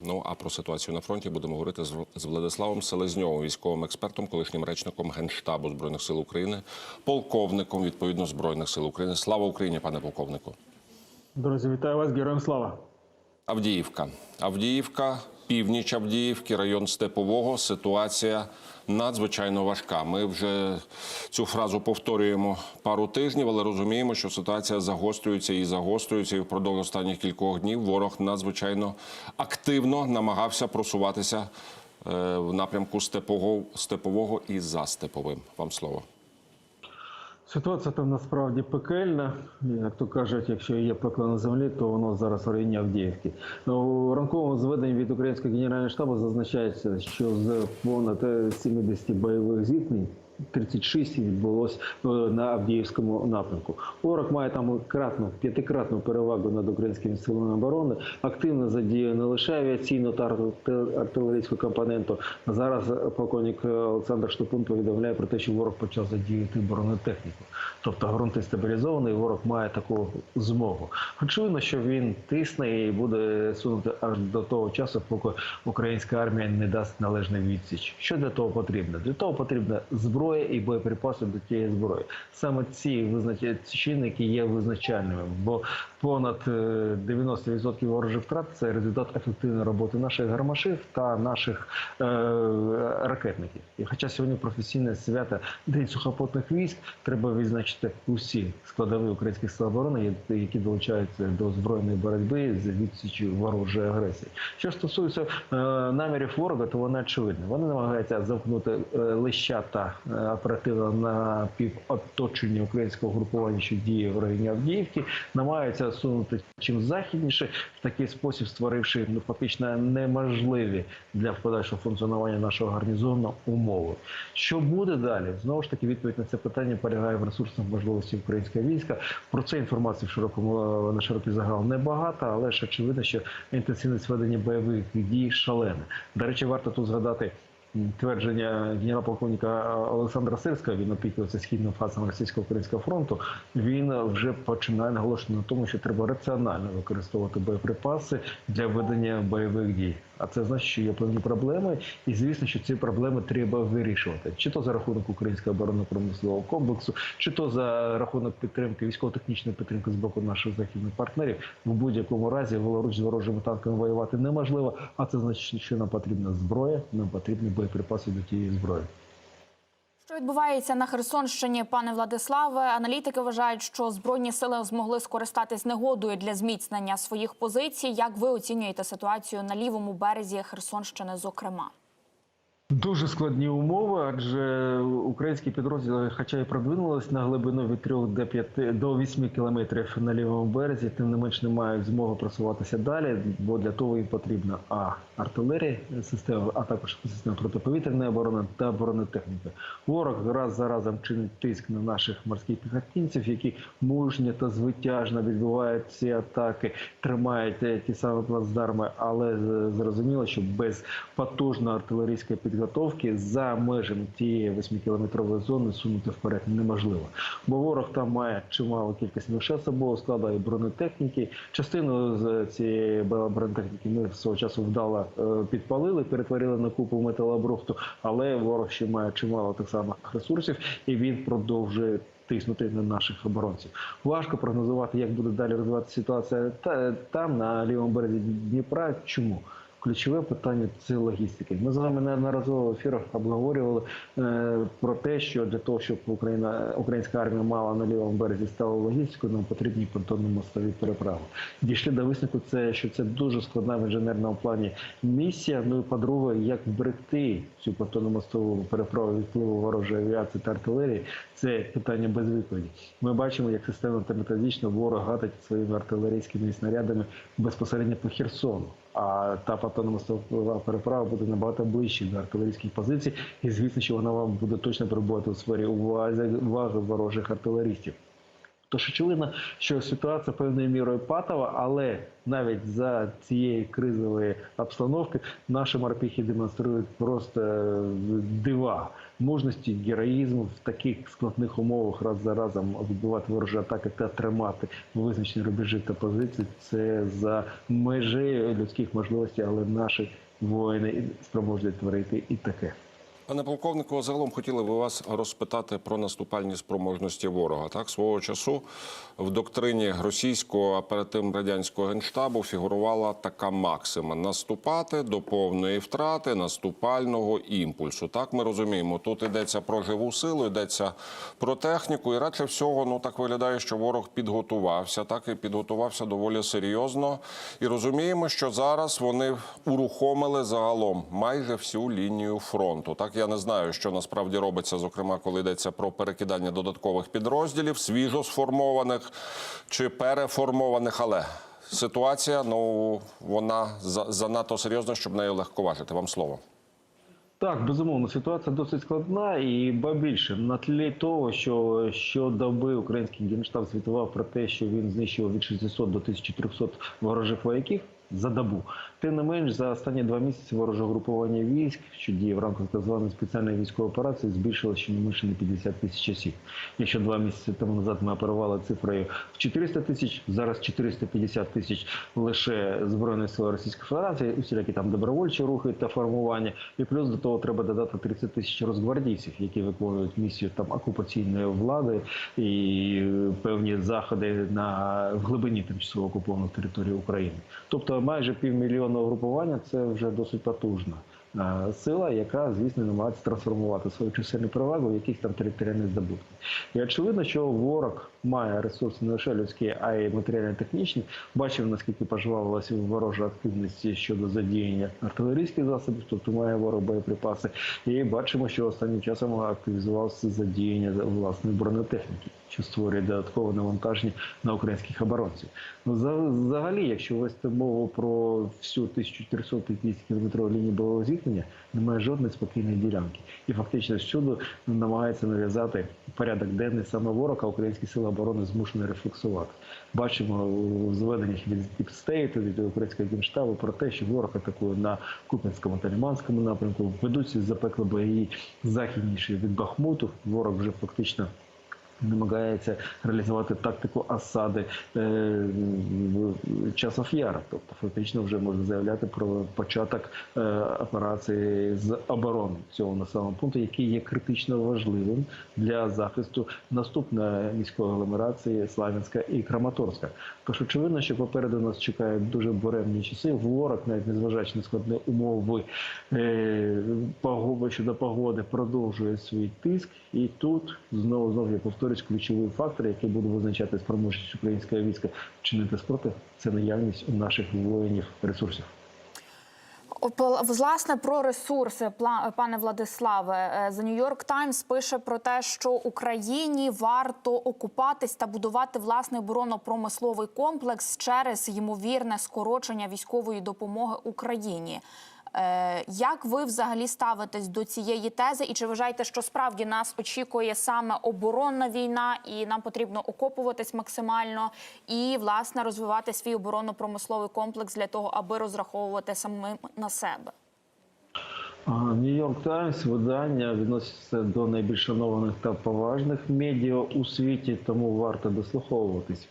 Ну а про ситуацію на фронті будемо говорити з Владиславом Селезньовим, військовим експертом, колишнім речником Генштабу збройних сил України, полковником відповідно збройних сил України. Слава Україні, пане полковнику. Друзі, вітаю вас, героям слава. Авдіївка. Авдіївка, північ Авдіївки, район Степового. Ситуація надзвичайно важка. Ми вже цю фразу повторюємо пару тижнів, але розуміємо, що ситуація загострюється і загострюється. І впродовж останніх кількох днів ворог надзвичайно активно намагався просуватися е, в напрямку Степового, Степового і за Степовим. Вам слово. Ситуація там насправді пекельна. Як то кажуть, якщо є пекло на землі, то воно зараз в районі Авдіївки. Ну, У ранковому зведенні від Українського генерального штабу зазначається, що з понад 70 бойових зіткнень 36 відбулось е, на Авдіївському напрямку. Ворог має там кратну, п'ятикратну перевагу над українськими силами оборони. Активно задіяє не лише авіаційну та артилерійську компоненту. Зараз полковник Олександр Штупун повідомляє про те, що ворог почав задіяти бронетехніку. Тобто ґрунти стабілізований, ворог має таку змогу. Очевидно, що він тисне і буде сунути аж до того часу, поки українська армія не дасть належний відсіч. Що для того потрібно? Для того потрібна зброя і боєприпаси до тієї зброї. Саме ці визнач- чинники є визначальними, бо понад е, 90% ворожих втрат це результат ефективної роботи наших гармашів та наших е, ракетників. І хоча сьогодні професійне свято День сухопутних військ, треба відзначити усі складові українських сил оборони, які долучаються до збройної боротьби з відсічі ворожої агресії. Що стосується е, намірів ворога, то вони очевидні. Вони намагаються замкнути е, лищата е, оперативно на півоточення українського групування, що діє в районі Авдіївки, намагаються сунути чим західніше, в такий спосіб створивши ну фактично неможливі для подальшого функціонування нашого гарнізону умови. Що буде далі? Знову ж таки, відповідь на це питання полягає в ресурсах можливості українського війська. Про це інформації в широкому на широкий загал небагато, але ж очевидно, що інтенсивність ведення бойових дій шалена. До речі, варто тут згадати. Твердження генерал-полковника Олександра Сирського, він опікується східним фасом російсько-українського фронту. Він вже починає наголошувати на тому, що треба раціонально використовувати боєприпаси для ведення бойових дій. А це значить, що є певні проблеми, і звісно, що ці проблеми треба вирішувати, чи то за рахунок українського оборонно-промислового комплексу, чи то за рахунок підтримки військово-технічної підтримки з боку наших західних партнерів. В будь-якому разі волоруч з ворожими танками воювати неможливо. А це значить, що нам потрібна зброя, нам потрібні боєприпаси до тієї зброї. Що відбувається на Херсонщині, пане Владиславе? Аналітики вважають, що збройні сили змогли скористатись негодою для зміцнення своїх позицій. Як ви оцінюєте ситуацію на лівому березі Херсонщини? Зокрема, Дуже складні умови, адже українські підрозділи, хоча і продвинулись на глибину від 3 до 5, до 8 кілометрів на лівому березі, тим не менш не мають змоги просуватися далі, бо для того їм потрібна а артилерія, система, а також система протиповітряної оборони та бронетехніка. Ворог раз за разом чинить тиск на наших морських піхотинців, які мужньо та звитяжно відбивають ці атаки, тримають е, ті самі плацдарми, але зрозуміло, що без потужної артилерійської підготовки за межами тієї 8-кілометрової зони сунути вперед неможливо. Бо ворог там має чималу кількість лише особового складу і бронетехніки. Частину з цієї бронетехніки ми свого часу вдало е, підпалили, перетворили на купу металобрухту, але ворог ще має чимало тих самих ресурсів, і він продовжує тиснути на наших оборонців. Важко прогнозувати, як буде далі розвиватися ситуація та там на лівому березі Дніпра. Чому? Ключове питання це логістики. Ми з вами неодноразово в ефірах обговорювали е, про те, що для того, щоб Україна, українська армія мала на лівому березі сталу логістику, нам потрібні понтонно-мостові переправи. Дійшли до висновку, це що це дуже складна в інженерному плані місія. Ну і по-друге, як вберегти цю понтонно-мостову переправу від впливу ворожої авіації та артилерії, це питання без відповіді. Ми бачимо, як системно та методично ворог гатить своїми артилерійськими снарядами безпосередньо по Херсону. А та понтонно-мостова переправа буде набагато ближче до артилерійських позицій, і звісно, що вона вам буде точно перебувати у сфері уваги ворожих артилерістів. Тож очевидно, що ситуація певною мірою патова, але навіть за цієї кризової обстановки наші морпіхи демонструють просто е, дива мужності, героїзму в таких складних умовах раз за разом відбувати ворожі атаки та тримати визначені рубежі та позиції. Це за межею людських можливостей, але наші воїни спроможні творити і таке. Пане полковнику, загалом хотіли би вас розпитати про наступальні спроможності ворога. Так, свого часу в доктрині російського, а перед тим радянського генштабу фігурувала така максима: наступати до повної втрати наступального імпульсу. Так ми розуміємо, тут йдеться про живу силу, йдеться про техніку, і радше всього, ну так виглядає, що ворог підготувався, так і підготувався доволі серйозно. І розуміємо, що зараз вони урухомили загалом майже всю лінію фронту. Так я не знаю, що насправді робиться, зокрема, коли йдеться про перекидання додаткових підрозділів, свіжо сформованих чи переформованих, але. Ситуація, ну вона за- занадто серйозна, щоб нею легковажити. Вам слово. Так, безумовно, ситуація досить складна і ба більше на тлі того, що щодоби український генштаб звітував про те, що він знищив від 600 до 1300 ворожих вояків за добу. Тим не менш, за останні два місяці вороже групування військ, що діє в рамках так званої спеціальної військової операції, збільшилося щонайменше на 50 тисяч осіб. Якщо два місяці тому назад ми оперували цифрою в 400 тисяч, зараз 450 тисяч лише збройних сил Російської Федерації, усілякі там добровольчі рухи та формування, і плюс до того треба додати 30 тисяч розгвардійців, які виконують місію там окупаційної влади і певні заходи на в глибині тимчасово окупованих територій України. Тобто майже півмільйонного групування це вже досить потужна е, сила, яка, звісно, намагається трансформувати свою чисельну перевагу в якісь там територіальні здобутки. І очевидно, що ворог має ресурси не лише людські, а й матеріально-технічні. Бачив, наскільки пожвавилася ворожа активність щодо задіяння артилерійських засобів, тобто має ворог боєприпаси. І бачимо, що останнім часом активізувалося задіяння власної бронетехніки, що створює додаткове навантаження на українських оборонців. Ну, за- взагалі, якщо вести мову про всю 1450 кілометрову лінію бойового зіткнення, немає жодної спокійної ділянки. І фактично всюди намагається нав'язати порядок денний саме ворог, а українські сили оборони змушені рефлексувати. Бачимо у зведеннях від Діпстейту, від українського генштабу про те, що ворог атакує на Куп'янському та Лиманському напрямку. Ведуться запекли бої західніше від Бахмуту. Ворог вже фактично намагається реалізувати тактику осади е, часов яра. Тобто фактично вже можна заявляти про початок е, операції з оборони цього населеного пункту, який є критично важливим для захисту наступної міської агломерації Славянська і Краматорська. Тож очевидно, що попереду нас чекають дуже буремні часи. Ворог, навіть незважаючи на складні умови е, погоди щодо погоди, продовжує свій тиск. І тут знову знову я повторюсь, ключовий фактор, який буде визначати спроможність українського війська вчинити спротив, це наявність у наших воїнів ресурсів. Власне, про ресурси, пане Владиславе, Е, The New York Times пише про те, що Україні варто окупатись та будувати власний оборонно-промисловий комплекс через ймовірне скорочення військової допомоги Україні. Е, Як ви взагалі ставитесь до цієї тези? І чи вважаєте, що справді нас очікує саме оборонна війна, і нам потрібно окопуватись максимально і власне розвивати свій оборонно-промисловий комплекс для того, аби розраховувати самим на себе? Нью-Йорк Таймс видання відноситься до найбільш шанованих та поважних медіа у світі, тому варто дослуховуватись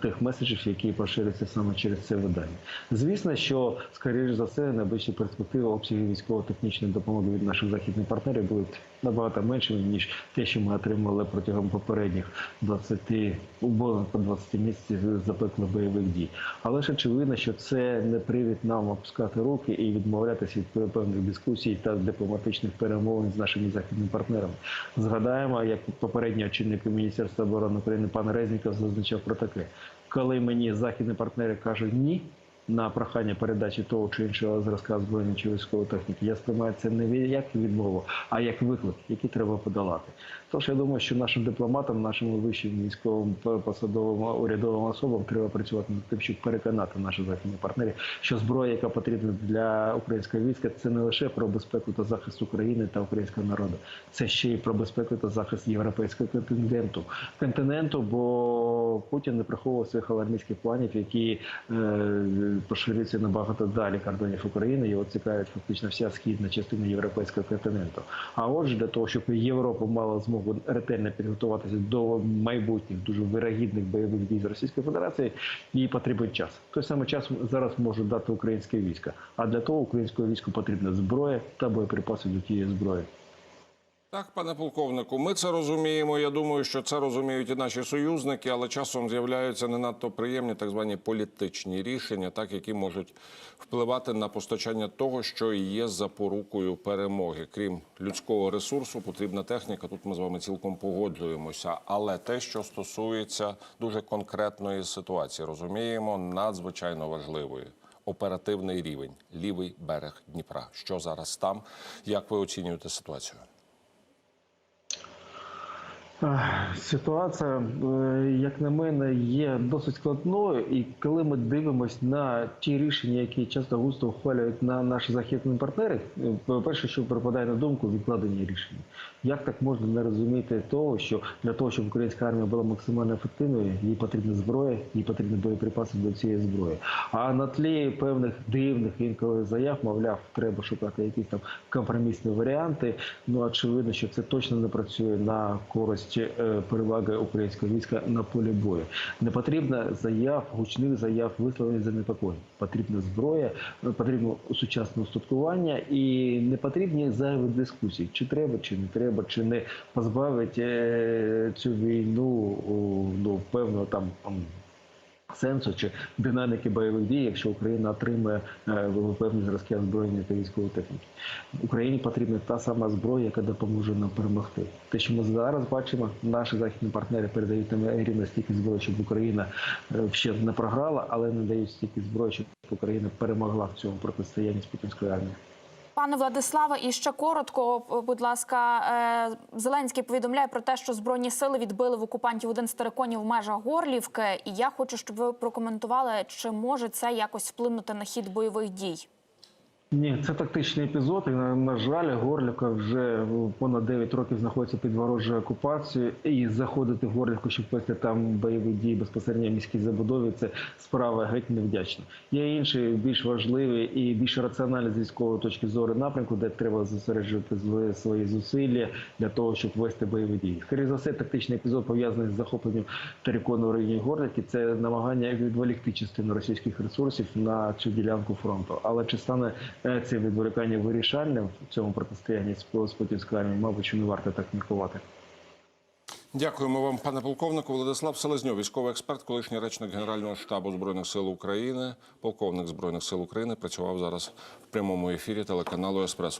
тих меседжів, які поширюються саме через це видання. Звісно, що скоріш за все найближчі перспективи обсяги військово-технічної допомоги від наших західних партнерів будуть набагато меншими ніж те, що ми отримали протягом попередніх 20 умовно по 20 місяців запеклих бойових дій. Але ж очевидно, що це не привід нам опускати руки і відмовлятися від певних дискусій та дипломатичних перемовин з нашими західними партнерами. Згадаємо, як попередній очільник Міністерства оборони України пан Резніков зазначав про таке: коли мені західні партнери кажуть ні. На прохання передачі того чи іншого зразка збройної чи військової техніки. Я сприймаю це не як відмову, а як виклик, який треба подолати. Тож я думаю, що нашим дипломатам, нашим вищим військовим посадовим урядовим особам треба працювати над тим, щоб переконати наших західних партнерів, що зброя, яка потрібна для українського війська, це не лише про безпеку та захист України та українського народу, це ще й про безпеку та захист європейського континенту. Континенту, бо Путін не приховував своїх алармійських планів, які е, поширюються набагато далі кордонів України. Його цікавить фактично вся східна частина європейського континенту. А отже, для того, щоб Європа мала змогу ретельно підготуватися до майбутніх дуже вирогідних бойових дій з Російською Федерацією, їй потрібен час. Той самий час зараз може дати українське військо. А для того українському війську потрібна зброя та боєприпаси до тієї зброї. Так, пане полковнику, ми це розуміємо. Я думаю, що це розуміють і наші союзники, але часом з'являються не надто приємні так звані політичні рішення, так які можуть впливати на постачання того, що є запорукою перемоги. Крім людського ресурсу, потрібна техніка. Тут ми з вами цілком погоджуємося. Але те, що стосується дуже конкретної ситуації, розуміємо, надзвичайно важливої. Оперативний рівень, лівий берег Дніпра. Що зараз там? Як ви оцінюєте ситуацію? Ах, Ситуація, е, як на мене, є досить складною, і коли ми дивимося на ті рішення, які часто густо ухвалюють на наші західні партнери, е, перше, що припадає на думку, відкладені рішення. Як так можна не розуміти того, що для того, щоб українська армія була максимально ефективною, їй потрібна зброя, їй потрібні боєприпаси до цієї зброї. А на тлі певних дивних інколи заяв, мовляв, треба шукати якісь там компромісні варіанти. Ну очевидно, що це точно не працює на користь е, переваги українського війська на полі бою. Не потрібно заяв, гучних заяв, висловлень занепокоєнь. Потрібна зброя, е, потрібно сучасне устаткування і не потрібні зайві дискусії, чи треба, чи не треба, чи не позбавить е, цю війну ну певно там. Сенсу чи динаміки бойових дій, якщо Україна отримає е, певні зразки озброєння та військової техніки, Україні потрібна та сама зброя, яка допоможе нам перемогти. Те, що ми зараз бачимо, наші західні партнери передають нам рівно стільки зброї, щоб Україна е, ще не програла, але не дають стільки зброї, щоб Україна перемогла в цьому протистоянні з путінською армією. Пане Владиславе, і ще коротко, будь ласка, е, Зеленський повідомляє про те, що збройні сили відбили в окупантів один з териконів в межах Горлівки. І я хочу, щоб ви прокоментували, чи може це якось вплинути на хід бойових дій. Ні, це тактичний епізод. І, на, жаль, Горлівка вже понад 9 років знаходиться під ворожою окупацією. І заходити в Горлівку, щоб вести там бойові дії безпосередньо в міській забудові, це справа геть невдячна. Є інші більш важливі і більш раціональні з військової точки зору напрямку, де треба зосереджувати свої зусилля для того, щоб вести бойові дії. Скоріше за все, тактичний епізод пов'язаний з захопленням терикону в районі Горлівки. Це намагання відволікти частину російських ресурсів на цю ділянку фронту. Але чи стане е, це відволікання вирішальним в цьому протистоянні з путінською армією, мабуть, що не варто так міркувати. Дякуємо вам, пане полковнику. Владислав Селезньов, військовий експерт, колишній речник Генерального штабу збройних сил України, полковник збройних сил України, працював зараз в прямому ефірі телеканалу Еспресо.